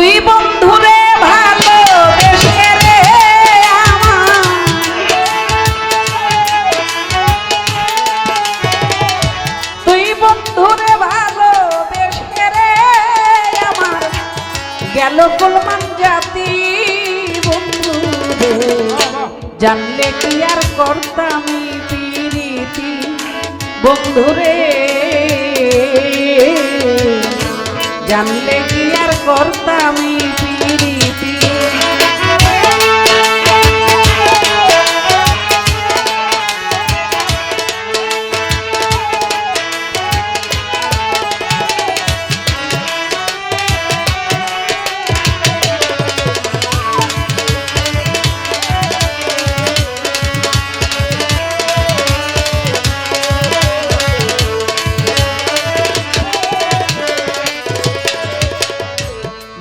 তুই বন্ধু রে বন্ধুরে গেল কলমান জাতি বন্ধু জানলে কি আর করতাম পিরিতি? বন্ধুরে। জানলে কি আর করতাম ফিরি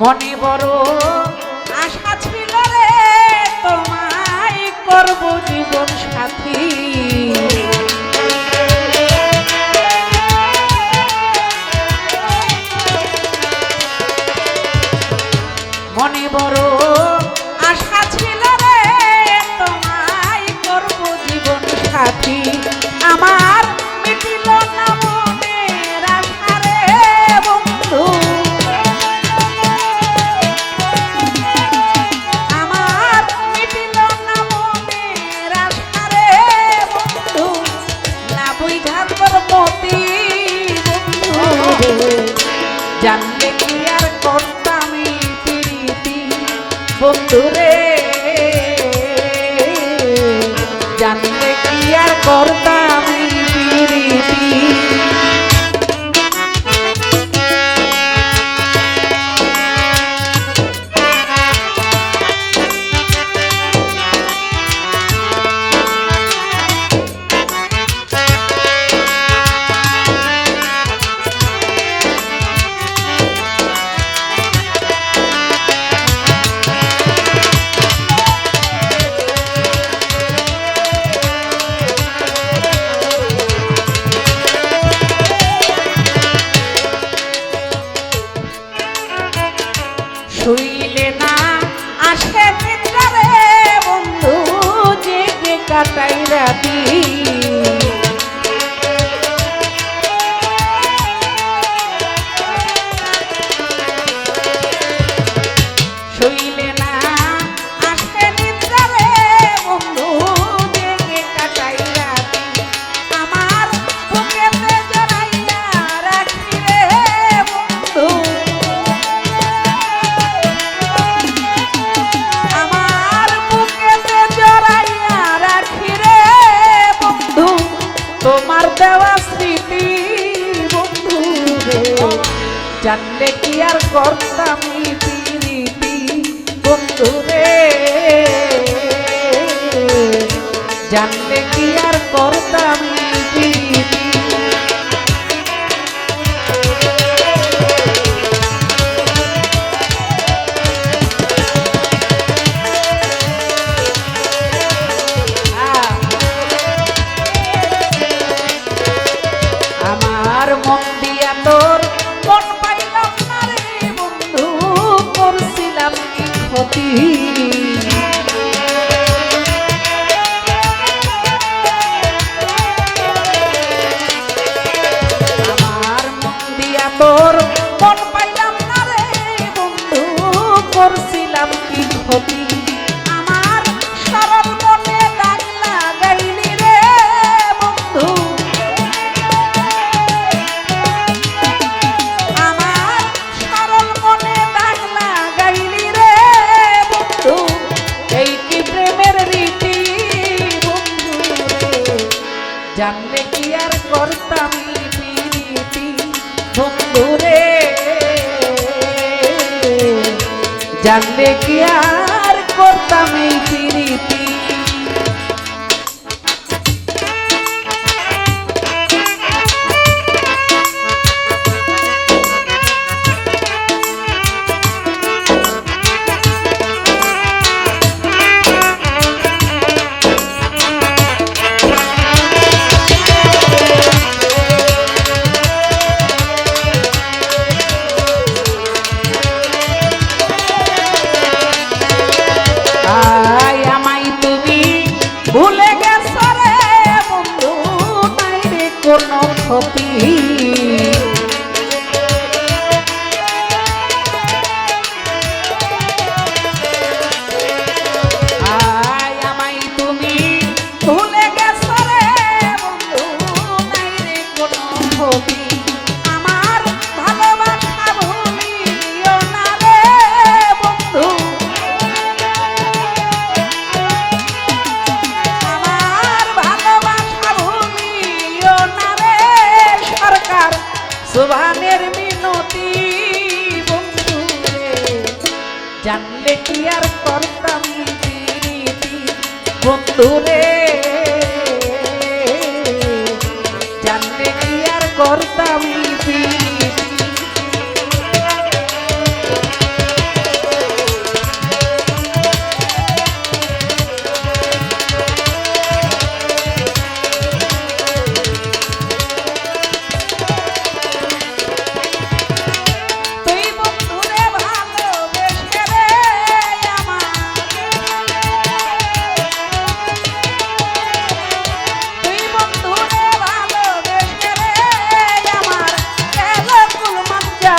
মনে বড় আশা ছিল রে তোমায় করব জীবন সাথী। tu. জানলে কি আর করতাম বন্ধুরে জানলে কি আর করতাম মতি জানলে কি আর জানলে কি আর করতাম বন্ধুরে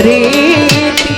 ರೀತಿ